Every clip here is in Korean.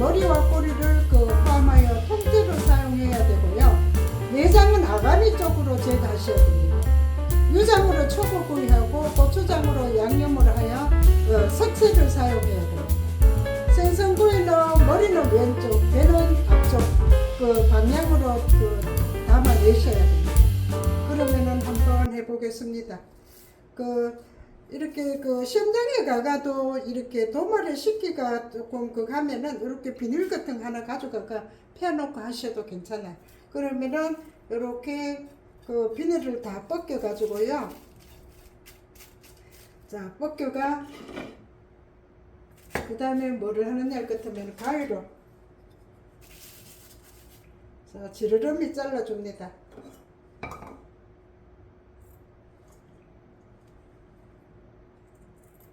머리와 꼬리를 그 포함하여 통째로 사용해야 되고요. 내장은 아가미 쪽으로 제거하셔야 됩니다. 유장으로 초고구이하고 고추장으로 양념을 하여 어, 석쇠를 사용해야 돼요. 생선구이는 머리는 왼쪽, 배는 앞쪽 그 방향으로 그 담아내셔야 됩니다. 그러면은 한번 해보겠습니다. 그 이렇게 그 시험장에 가가도 이렇게 도마를 씻기가 조금 그 가면은 이렇게 비닐 같은 거 하나 가져가가 펴놓고 하셔도 괜찮아요. 그러면은 이렇게 그 비닐을 다 벗겨 가지고요. 자 벗겨가 그 다음에 뭐를 하느냐 같으면 가위로 자 지르름이 잘라줍니다.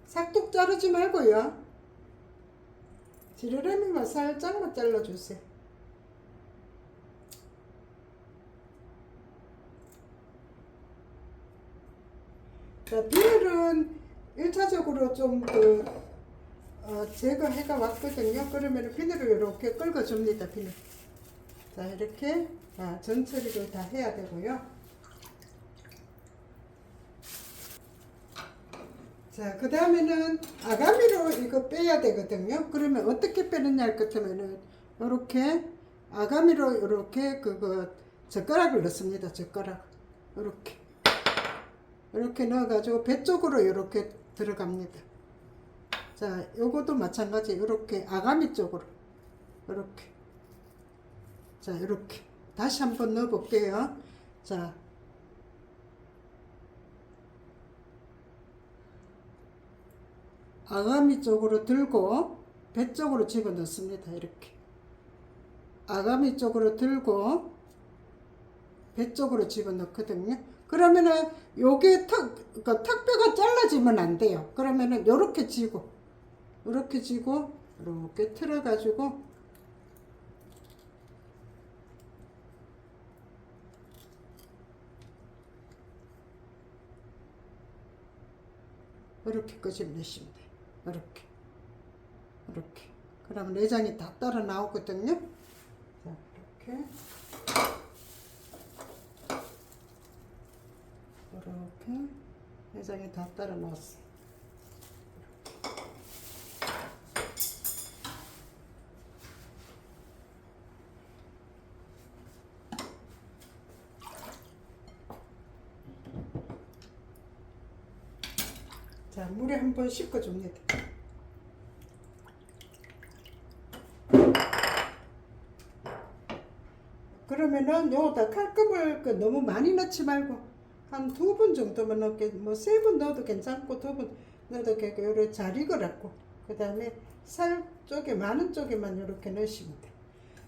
삭둑 자르지 말고요. 지르름이만 살짝만 잘라주세요. 자, 비늘은 1차적으로 좀 그 어, 제거해가 왔거든요. 그러면 비늘을 이렇게 긁어줍니다. 비늘. 자, 이렇게 아, 전처리를 다 해야 되고요. 자, 그 다음에는 아가미로 이거 빼야 되거든요. 그러면 어떻게 빼느냐 할 것이면은 이렇게 아가미로 이렇게 그거 젓가락을 넣습니다. 젓가락. 이렇게. 이렇게 넣어가지고 배 쪽으로 이렇게 들어갑니다. 자, 요것도 마찬가지. 이렇게 아가미 쪽으로. 이렇게. 자, 이렇게. 다시 한번 넣어 볼게요. 자. 아가미 쪽으로 들고 배 쪽으로 집어 넣습니다. 이렇게. 아가미 쪽으로 들고 배 쪽으로 집어 넣거든요. 그러면은 요게 턱, 그러니까 턱뼈가 잘라지면 안 돼요. 그러면은 요렇게 쥐고, 요렇게 쥐고, 요렇게 틀어가지고, 이렇게 돼요. 이렇게. 이렇게. 그러면 내장이 다 따라 나오거든요. 자, 이렇게. 이렇게 내장이 다 따라 나왔어. 자, 물에 한번 씻어줍니다. 그러면은 요다 칼금을 그 너무 많이 넣지 말고 한 두 번 정도만 넣게 뭐 세 번 넣어도 괜찮고 두 번 넣어도 괜찮고 요래 잘 익어갖고 그 다음에 살 쪽에 많은 쪽에만 이렇게 넣으시면 돼.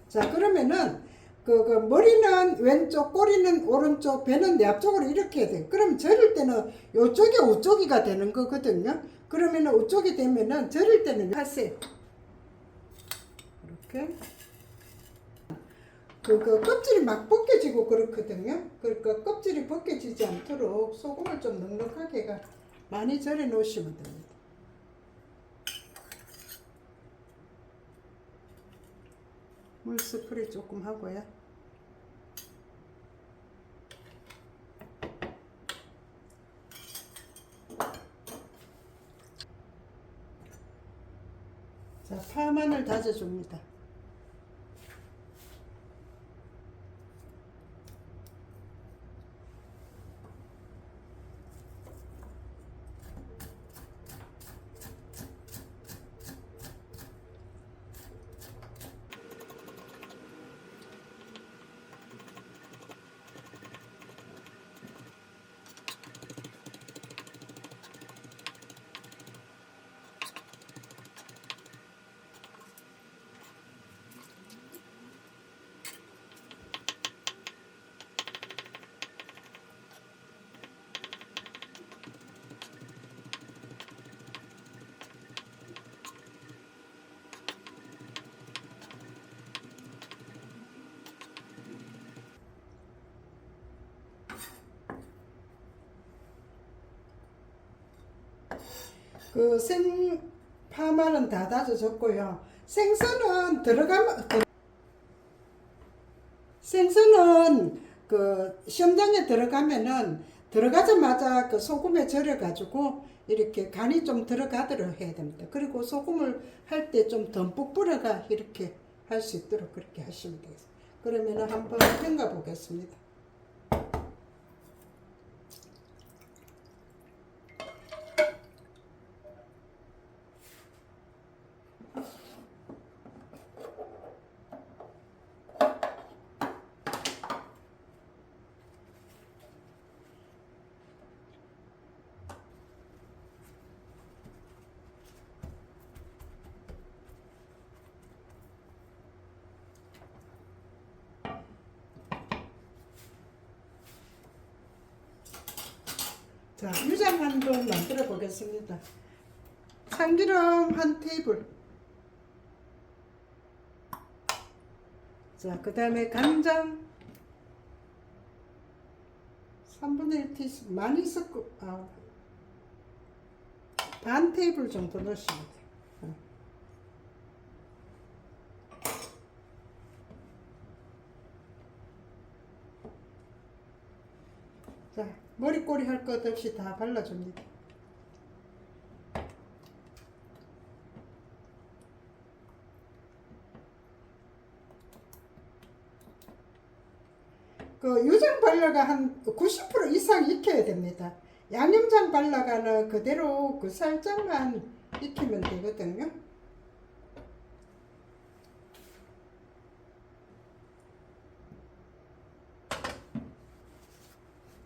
자 그러면은 그, 그 머리는 왼쪽, 꼬리는 오른쪽, 배는 내 앞쪽으로 이렇게 해야 돼. 그럼 절일 때는 요쪽이 우쪽이가 되는 거거든요. 그러면은 우쪽이 되면은 절일 때는 하세요. 이렇게. 그, 그 껍질이 막 벗겨지고 그렇거든요. 그러니까 껍질이 벗겨지지 않도록 소금을 좀 넉넉하게 가 많이 절여 놓으시면 됩니다. 물 스프레이 조금 하고요. 자, 파마늘 다져줍니다. 그 생 파마는 다 다져졌고요. 생선은 들어가면 들- 생선은 그 시험장에 들어가면은 들어가자마자 그 소금에 절여 가지고 이렇게 간이 좀 들어가도록 해야 됩니다. 그리고 소금을 할 때 좀 듬뿍 뿌려가 이렇게 할 수 있도록 그렇게 하시면 되겠습니다. 그러면은 한번 헹가 보겠습니다. 자, 유장 한번 만들어 보겠습니다. 참기름 한 테이블. 자, 그 다음에 간장 3분의 1 티스푼 많이 섞고 아, 반 테이블 정도 넣으시면 돼요. 어. 자, 머리꼬리 할 것 없이 다 발라줍니다. 그 유장 발라가 한 90% 이상 익혀야 됩니다. 양념장 발라가는 그대로 그 살짝만 익히면 되거든요.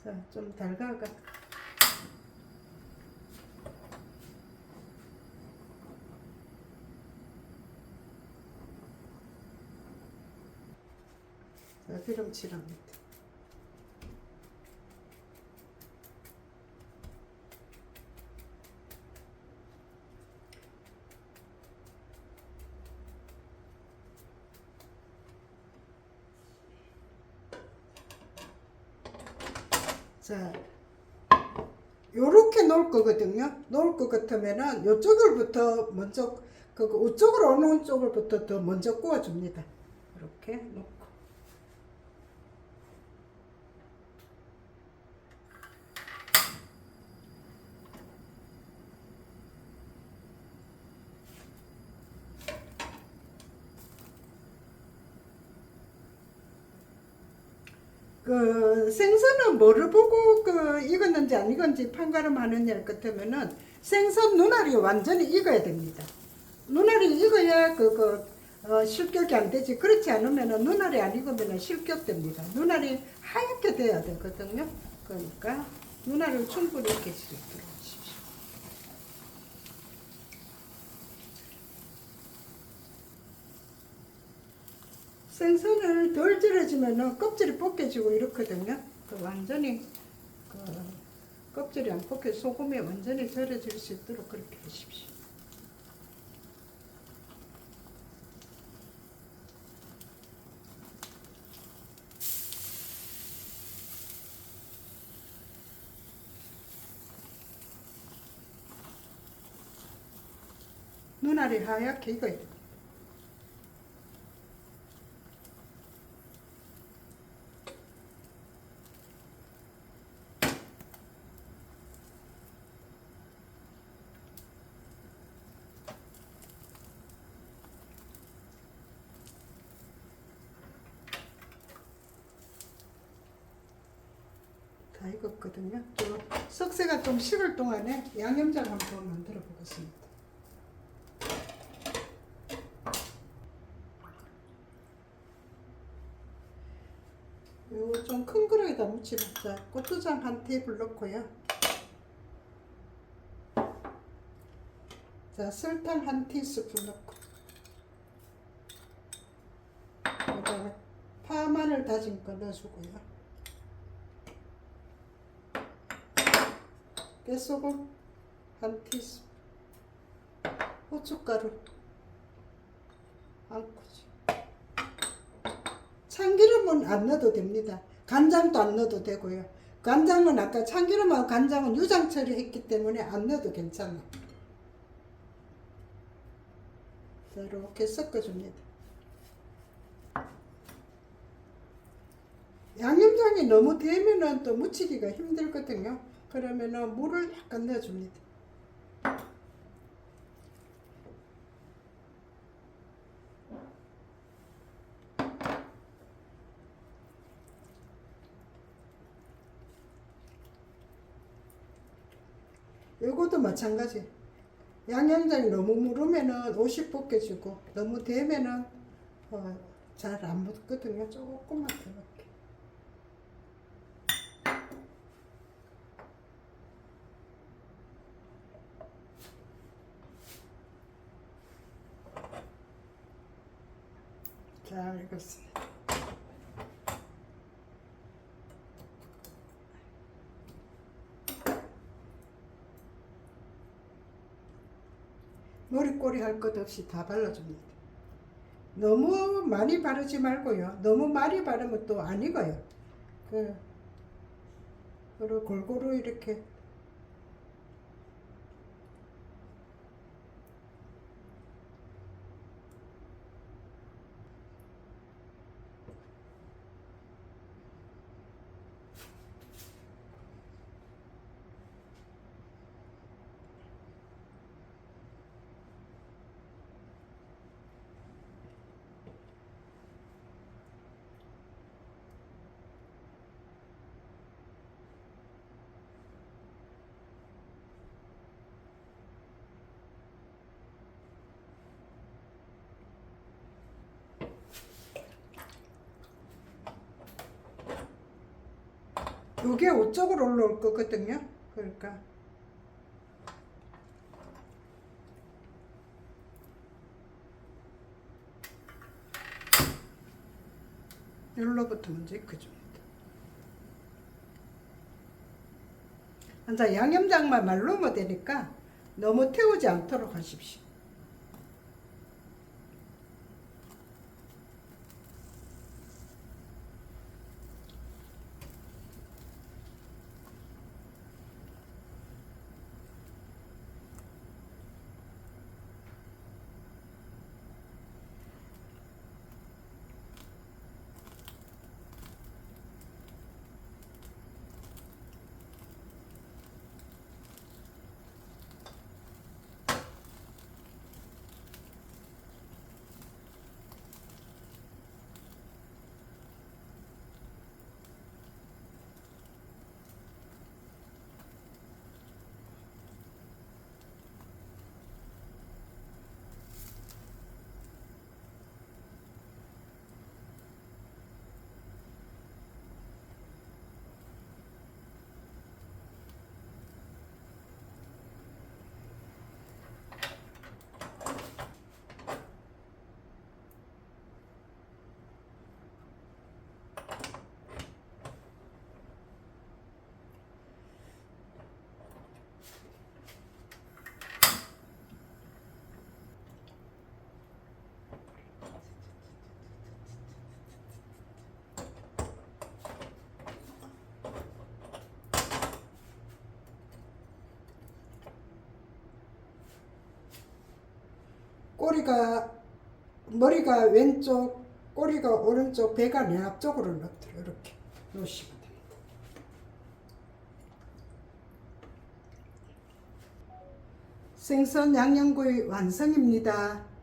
자, 좀 달가가. 자, 기름칠합니다. 자, 요렇게 놓을 거거든요. 놓을 것 같으면은 요쪽을부터 먼저 그 우쪽으로 오는 쪽을부터 더 먼저 구워줍니다. 이렇게 놓고. 그 생선은 뭐를 보고 그 익었는지 안 익었는지 판가름 하느냐 같으면은 생선 눈알이 완전히 익어야 됩니다. 눈알이 익어야 그그 어, 실격이 안 되지. 그렇지 않으면은 눈알이 안 익으면은 실격됩니다. 눈알이 하얗게 돼야 되거든요. 그러니까 눈알을 충분히 익게 있도록 하십시오. 생선을 덜 절여지면은 껍질이 벗겨지고 이렇거든요. 그 완전히 그 껍질이 안 벗겨 소금에 완전히 절여질 수 있도록 그렇게 하십시오. 눈알이 하얗게 익어야 다 익었거든요. 또 석쇠가 좀 식을 동안에 양념장 한번 만들어 보겠습니다. 요 좀 큰 그릇에다 묻히자 고추장 한 테이블 넣고요. 자 설탕 한 티스푼 넣고 그다음에 파 마늘 다진 거 넣어주고요. 깨소금 한 티스푼 고춧가루 한 꼬치 참기름은 안 넣어도 됩니다. 간장도 안 넣어도 되고요. 간장은 아까 참기름하고 간장은 유장 처리했기 때문에 안 넣어도 괜찮아. 자, 이렇게 섞어줍니다. 양념장이 너무 되면은 또 무치기가 힘들거든요. 그러면은 물을 약간 넣어줍니다. 요것도 마찬가지. 양념장이 너무 무르면은 옷이 벗겨지고 너무 되면은 어, 잘안 묻거든요. 조금만 더 넣게. 잘 익었습니다. 머리꼬리 할 것 없이 다 발라줍니다. 너무 많이 바르지 말고요. 너무 많이 바르면 또 안 익어요. 그, 그리고 골고루 이렇게 요게 옷쪽으로 올라올 거거든요. 그러니까 여기로부터 먼저 익혀줍니다. 이제 양념장만 말르면 되니까 너무 태우지 않도록 하십시오. 꼬리가 머리가 왼쪽, 꼬리가 오른쪽, 배가 내 앞쪽으로 넣도록 이렇게 놓으시면 됩니다. 생선 양념구이 완성입니다.